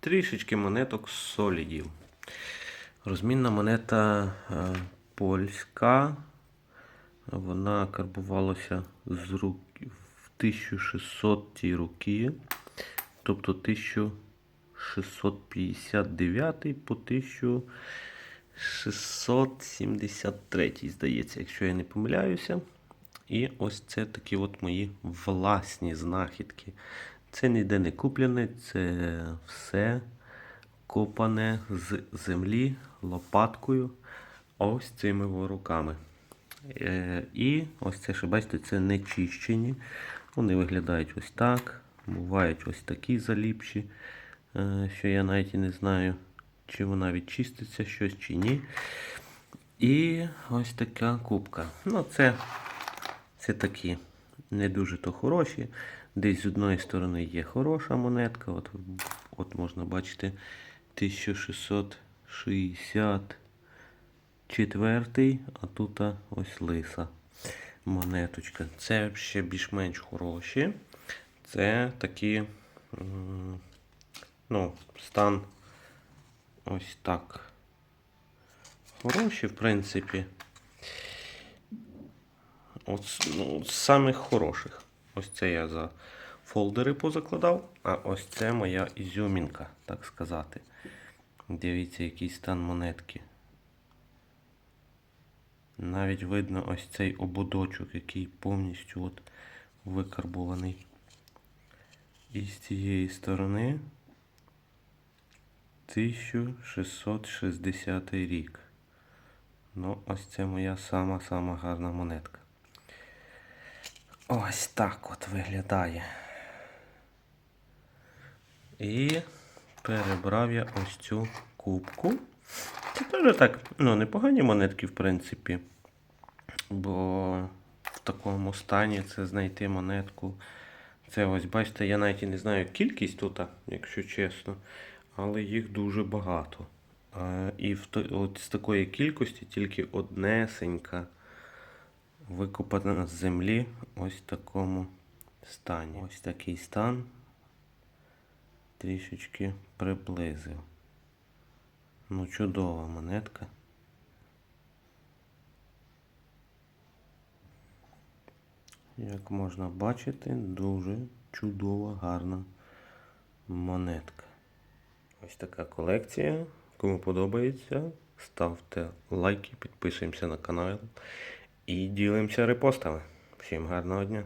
трішечки монеток солідів. Розмінна монета е, польська. Вона карбувалася з рук в 1600 роки, тобто 1659 по 1673, здається, якщо я не помиляюся. І ось це такі от мої власні знахідки. Це ніде не куплене, це все копане з землі лопаткою ось цими руками. Е, І ось це, що бачите, це не чищені. Вони виглядають ось так. Бувають ось такі заліпші, е, що я навіть і не знаю, чи вона відчиститься щось чи ні. І ось така кубка. Ну, це, це такі не дуже то хороші. Десь з одної сторони є хороша монетка. От, от можна бачити 1664, а тут ось лиса монеточка. Це ще більш-менш хороші. Це такі, ну, стан ось так. Хороші, в принципі. От, ну, з самих хороших. Ось це я за фолдери позакладав, а ось це моя ізюмінка, так сказати. Дивіться, який стан монетки. Навіть видно ось цей ободочок, який повністю от викарбований. І з цієї сторони 1660 рік. Ну, ось це моя сама-сама гарна монетка. Ось так от виглядає. І перебрав я ось цю кубку. Це теж так, ну, непогані монетки, в принципі. Бо в такому стані це знайти монетку. Це ось, бачите, я навіть і не знаю кількість тут, якщо чесно, але їх дуже багато. І от з такої кількості тільки однесенька викопана з землі ось в такому стані. Ось такий стан трішечки приблизив. Ну, чудова монетка. Як можна бачити, дуже чудова, гарна монетка. Ось така колекція. Кому подобається, ставте лайки, підписуємося на канал і ділимося репостами. Всім гарного дня!